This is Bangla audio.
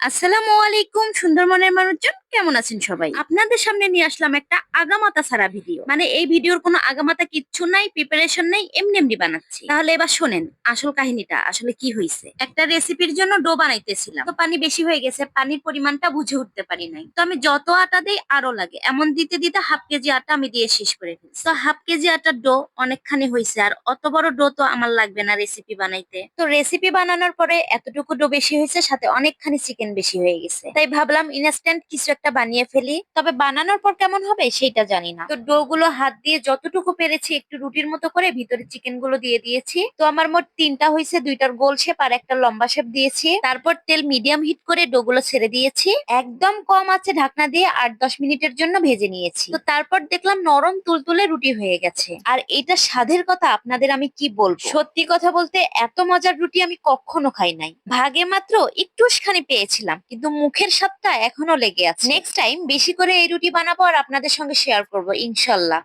আসসালামু আলাইকুম, সুন্দরবনের মানুষজন, কেমন আছেন সবাই? আপনাদের সামনে নিয়ে আসলাম একটা আগামাতা সারা ভিডিও। মানে এই ভিডিওর কোনো আগামাতা কিচ্ছু নাই প্রিপারেশন নাই, এমনি এমনি বানাচ্ছি। তাহলে এবার শোনেন, আসল কাহিনীটা, আসলে কি হয়েছে একটা রেসিপির জন্য ডো বানাইতেছিলাম। তো পানি বেশি হয়ে গেছে, পানির পরিমাণটা বুঝে উঠতে পারি নাই। তো আমি যত আটা দেই, আরও লাগে। এমন দিতে দিতে হাফ কেজি আটা আমি দিয়ে শেষ করে ফেলছি। তো হাফ কেজি আটার ডো অনেকখানি হয়েছে আর অত বড় ডো তো আমার লাগবে না রেসিপি বানাইতে। তো রেসিপি বানানোর পরে এতটুকু ডো বেশি হয়েছে সাথে অনেকখানি চিকেন বেশি হয়ে গেছে। তাই ভাবলাম ইনস্ট্যান্ট কিছু একটা বানিয়ে ফেলি। তবে বানানোর পর কেমন হবে সেটা জানি না। তো ডো গুলো হাত দিয়ে যতটুকু পেরেছি একটু রুটির মতো করে ভিতরে চিকেনগুলো দিয়ে দিয়েছি। তো আমার মোট তিনটা হয়েছে, দুইটার গোল শেপ আর একটা লম্বা শেপ দিয়েছি। তারপর তেল মিডিয়াম হিট করে ডো গুলো ছেড়ে দিয়েছি। একদম কম আছে ঢাকনা দিয়ে আট দশ মিনিটের জন্য ভেজে নিয়েছি। তো তারপর দেখলাম নরম তুলতুলে রুটি হয়ে গেছে। আর এটা স্বাদের কথা, আপনাদের আমি কি বলব? সত্যি কথা বলতে এত মজার রুটি আমি কখনো খাই নাই। ভাগে মাত্র একটুখানি পেয়েছিলাম কিন্তু মুখের স্বাদটা এখনও লেগে আছে। নেক্সট টাইম বেশি করে এই রুটি বানাবো আর আপনাদের সঙ্গে শেয়ার করব, ইনশাল্লাহ।